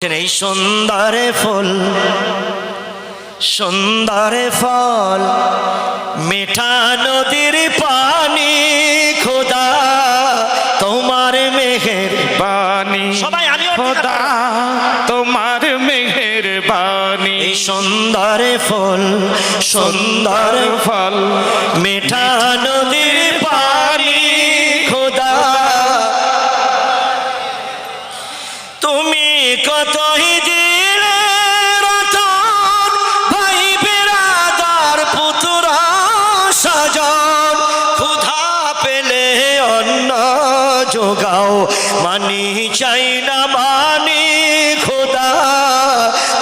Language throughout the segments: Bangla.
এই সুন্দর ফুল সুন্দরে ফল মিঠা নদীর পানি খোদা তোমার মেঘের পানি সবাই খোদা তোমার মেঘের পানি সুন্দরে ফুল সুন্দর ফল মিঠা নদীর যোগাও মানি চাই না মানি খোদা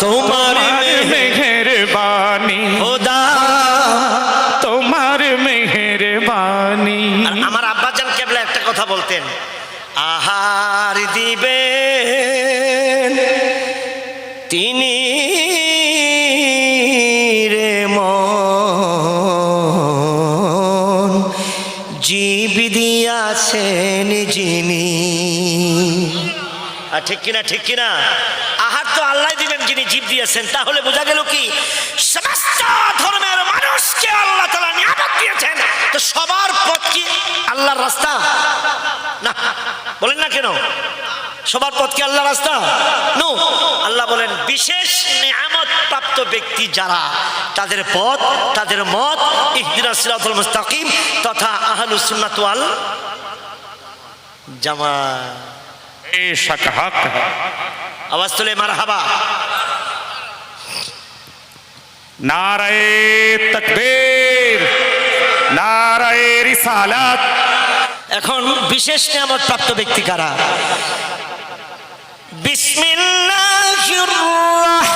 তোমার মেহের বাণী খোদা। তোমার মেহের বাণী আমার আব্বাজান কেবলা একটা কথা বলতেন আহার দিবে তিনি দিয়াছেন যিনি। আর ঠিক কিনা ঠিক কিনা? আহার তো আল্লাহ দিবেন যিনি জীব দিয়েছেন, তাহলে বোঝা গেল কি? সমস্ত ধর্মের মানুষকে আল্লাহ তালা নিয়ামত দিয়েছেন। তো সবার পথ কি? আল্লাহর রাস্তা? না, বলেন না কেন? সবার পথ কি আল্লাহ রাস্তা? নো। আল্লাহ বলেন, বিশেষ নিয়ামত প্রাপ্ত ব্যক্তি যারা, তাদের পথ, তাদের মত, ইহদিনা সিরাতুল মুস্তাকিম তথা আহলুস সুন্নাত ওয়াল জামা। আওয়াজ তুলে মারহাবা। নারায়ে তকবীর নারায়ে রিসালাত। এখন বিশেষ নিয়ামত প্রাপ্ত ব্যক্তি কারা? বিসমিল্লাহির রহমানির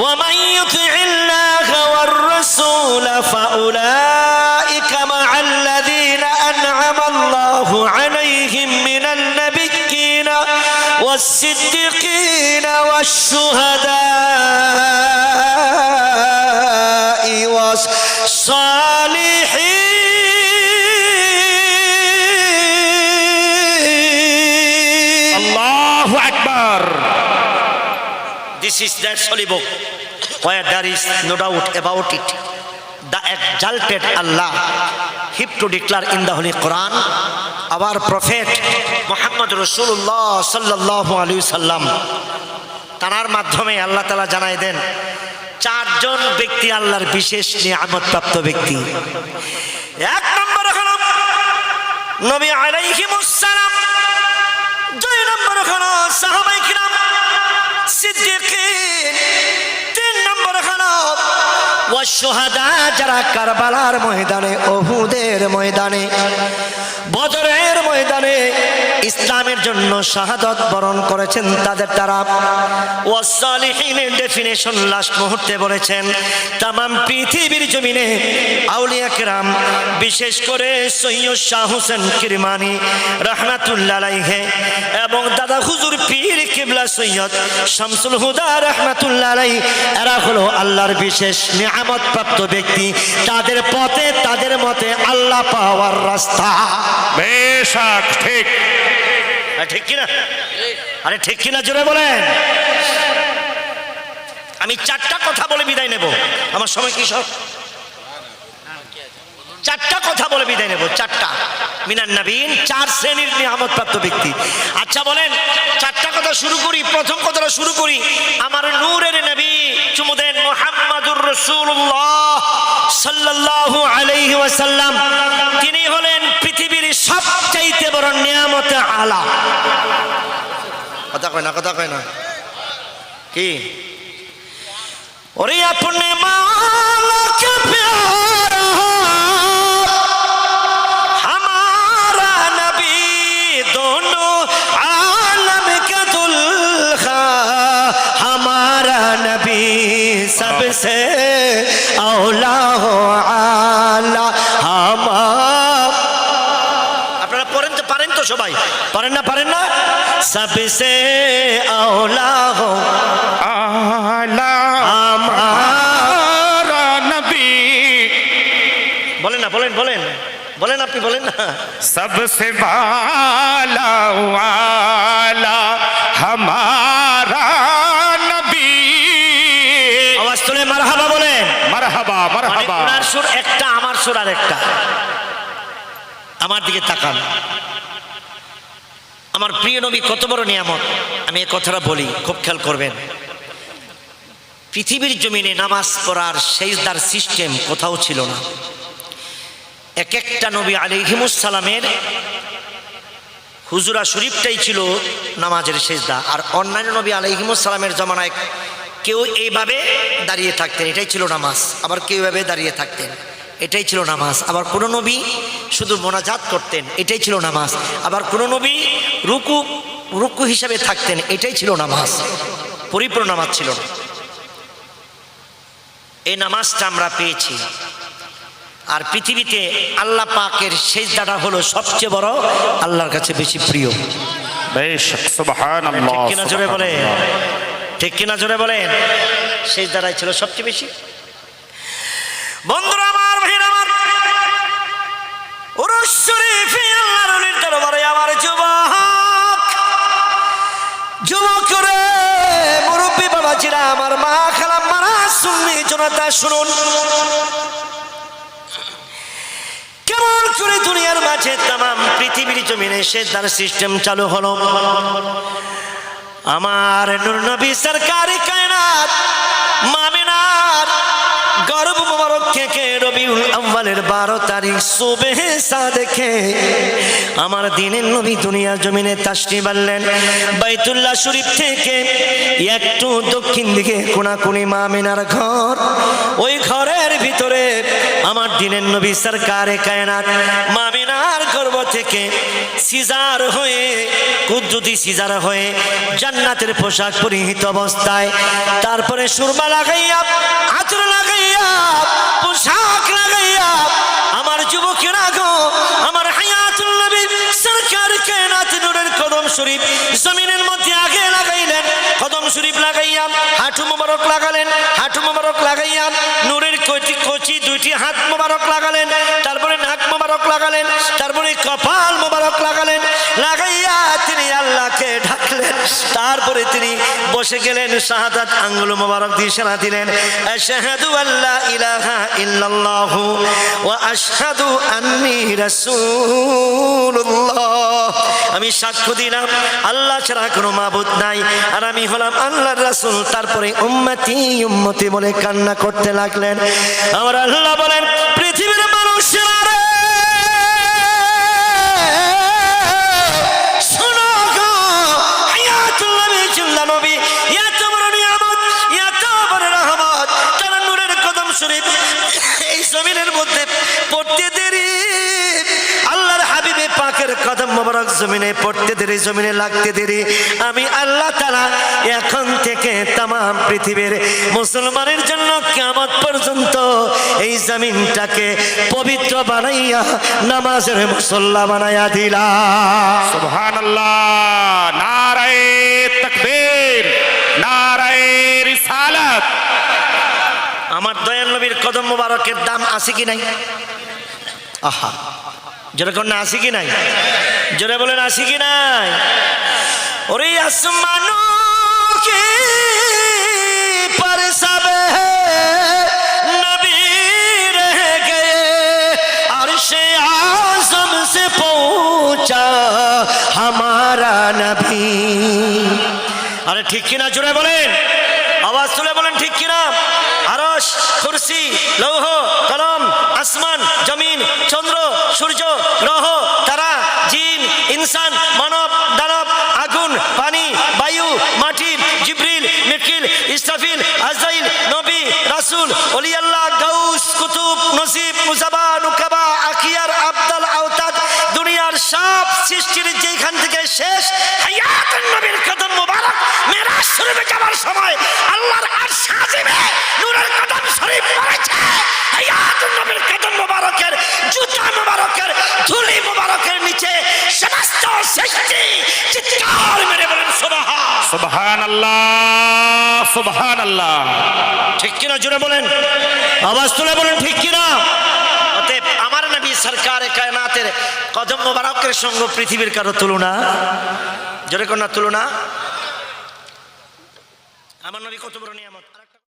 ومن يطع الله والرسول فأولئك مع الذين أنعم الله عليهم من النبيين والصديقين والشهداء والصالحين. This is holy book where there is no doubt about it. The exalted Allah, hip to declare in the Holy Quran, our Prophet Muhammad Rasulullah sallallahu alaihi wasallam তার মাধ্যমে আল্লাহ তালা জানাই দেন চারজন ব্যক্তি আল্লাহর বিশেষ নিয়ামত প্রাপ্ত ব্যক্তি এক নম্বর হল নবী আলাইহিমুসসালাম দুই নম্বর হল সাহাবাই কিরাম সিদ্দিকিন তিন নম্বর হলো ওয়াসহুহাদা যারা কারবালার ময়দানে ওহুদের ময়দানে বদরের ময়দানে ইসলামের জন্য শাহাদত বরণ করেছেন তাদের তারা। ওয়াসালিহিনের ডেফিনেশন লাস্ট মুহূর্তে বলেছেন, তামাম পৃথিবীর জমিনে আউলিয়া কেরাম, বিশেষ করে সৈয়দ শাহ হোসেন কিরমানি রহমাতুল্লাহ এবং দাদা হুজুর পীর কিবলা সৈয়দ শামসুল হুদা রহমাতুল্লাহ এরা হলো আল্লাহর বিশেষ নিয়ামত প্রাপ্ত ব্যক্তি। তাদের পথে, তাদের মতে আল্লাহ পাওয়ার রাস্তা। বেশক, ঠিক। ঠিক কিনা? আরে ঠিক কিনা জোরে বলেন। আমি চারটা কথা বলে বিদায় নেব। আমার সময় কি সব? চারটা কথা বলে বিদায় নেব, চারটা। মিনান নবীন, চার শ্রেণির নিয়ামত প্রাপ্ত ব্যক্তি। আচ্ছা বলেন, চারটা কথা শুরু করি, প্রথম কথাটা শুরু করি। আমার নূরের নবী মোহাম্মদুর রসুল্লাহ সাল্লাহ আলাইহি ওয়াসাল্লাম, তিনি হলেন পৃথিবীর সবচাইতে বড় নিয়ামতে আলা। কথা কয় না, কথা কয় না। কি? ওরে আপনি মালাকে প্যারা হামারা নবী, দোনো আলম কে দুলখা হামারা নবী সবসে তো সবাই। পারেন না পারেন না? সবসে বলেন না বলেন বলেন। বলেন আপনি বলেন না। সবসে বালা মারহাবা বলেন। মারহাবা মারহাবা। মানে সুর একটা আমার সুর আর একটা আমার দিকে তাকান। আমার প্রিয় নবী কত বড় নিয়ামত। আমি এই কথাটা বলি, খুব খেয়াল করবেন। পৃথিবীর জমিনে নামাজ পড়ার সেজদার সিস্টেম কোথাও ছিল না। এক একটা নবী আলিহিমুসালামের হুজুরা শরীফটাই ছিল নামাজের সেজদা, আর অন্যান্য নবী আলিহিমুসালামের জমানায় কেউ এইভাবে দাঁড়িয়ে থাকতেন, এটাই ছিল নামাজ। আবার কেউ এভাবে দাঁড়িয়ে থাকতেন। এটাই ছিল নামাজ। আবার কোনো নবী শুধু মোনাজাত করতেন এটাই ছিল নামাজ। আবার কোনো নবী রুকু রুকু হিসাবে থাকতেন এটাই ছিল নামাজ। পরিপূর্ণ নামাজ ছিল না। এই নামাজটা আমরা পেয়েছি। আর পৃথিবীতে আল্লাহ পাকের শেষ দাটা হলো সবচেয়ে বড় আল্লাহর কাছে বেশি প্রিয়। কিনা জোরে বলে ঠিক কিনা জোরে বলেন? সেই দাঁড়ায় ছিল সবচেয়ে বেশি। বন্ধু যুবক রে মুরব্বী বাবাজিরা, আমার মা খালাম মারা শুননি জনতা, শুনুন। কেমন করে দুনিয়ার মাঝে তাম পৃথিবীর জমিনে সে তার সিস্টেম চালু হলো? আমার নূর নবী সরকারি কায়নাত থেকে রবিউল আম্বালের বারো তারিখ সুবে সা দেখে আমার দিনের নবী দুনিয়ার জমিনে তাসনি বাড়লেন। বাইতুল্লাহ শরীফ থেকে একটু দক্ষিণ দিকে কোনাকুনি মামিনার ঘর। ওই ঘরের ভিতরে আমার দিনের নবী সরকারে কায়নাত মামিনার গর্ব থেকে সিজার হয়ে, কুদ্দুতি সিজার হয়ে জান্নাতের পোশাক পরিহিত অবস্থায়, তারপরে সুরমা লাগাইয়া, আতর লাগাইয়া, পোশাক লাগাইয়া, আমার যুবকেরা গো আমার হায়াতুল নবী সরকার কায়নাত নূরের কদম শরীফ জমিনের মধ্যে আগে লাগাইলেন, কদম শরীফ লাগাইয়া, হাঁটু মোবারক লাগালেন, হাঁটু মোবারক লাগাইয়া নূরের কচি কচি দুইটি হাত মোবারক লাগালেন তারপরে নাক মোবারক লাগালেন তারপরে কপাল মোবারক লাগালেন তারপরে তিনি বসে গেলেন, শাহাদাত আঙ্গুল মোবারক দিয়ে সেনা দিলেন। আমি সাক্ষ্য দিলাম, আল্লাহ ছাড়া কোনো মাবুদ নাই। আর আমি হলাম আল্লাহর রাসূল। তারপরে উম্মতি উম্মতি বলে কান্না করতে লাগলেন। আমার আল্লাহ বলেন, পৃথিবীর কদম মোবারক জমিনে পড়তে দেরি জমিনে লাগতে দেরি। আমি আল্লাহ তালা এখন থেকে তাম পৃথিবীর মুসলমানের জন্য কেমন পর্যন্ত এই জমিনটাকে পবিত্র বানাইয়া নামাজের মুসল্লা বানাইয়া দিলা আমার দয়াল নবীর কদম মোবারকের দাম আছে কি নাই? আহা জোরে কন্যা আসি কি নাই? জোরে বলেন, আসি কি নাই? ওরে আসমানু পর সে হামারা আরে ঠিক কিনা, জোরে বলেন? আওয়াজ তুলে বলেন, ঠিক কিনা? আরস কুরসি, লৌহ সূর্য, গ্রহ, তারা, জিন, ইনসান, মানব, দানব, আগুন, পানি, বায়ু, মাটির, জিব্রিল মিকিল ইস্তাফিল আজাইল নবী, রাসুল ওলি সৃষ্টির যেখান থেকে শেষ। নবীর কদম মোবারক মেরাজ শরীফে যাওয়ার সময়। আল্লাহর আর সাজিবে নূরের কদম শরীফ পড়েছে। হায়াত নবীর কদম মোবারকের জুতা মোবারকের ধুলি মোবারকের নিচে সমস্ত সৃষ্টি চিৎকার মেরে বলেন সুবহান। সুবহানাল্লাহ সুবহানাল্লাহ। ঠিক কিনা জুড়ে বলেন? আওয়াজ তুলে বলেন ঠিক কিনা? অতএব আমার নবী সরকার কায়নাতের কদম মোবারকের সঙ্গে পৃথিবীর কারও তুলনা? জোরে কন্যা, তুলনা? আমার নবী কত বড় নিয়ামত?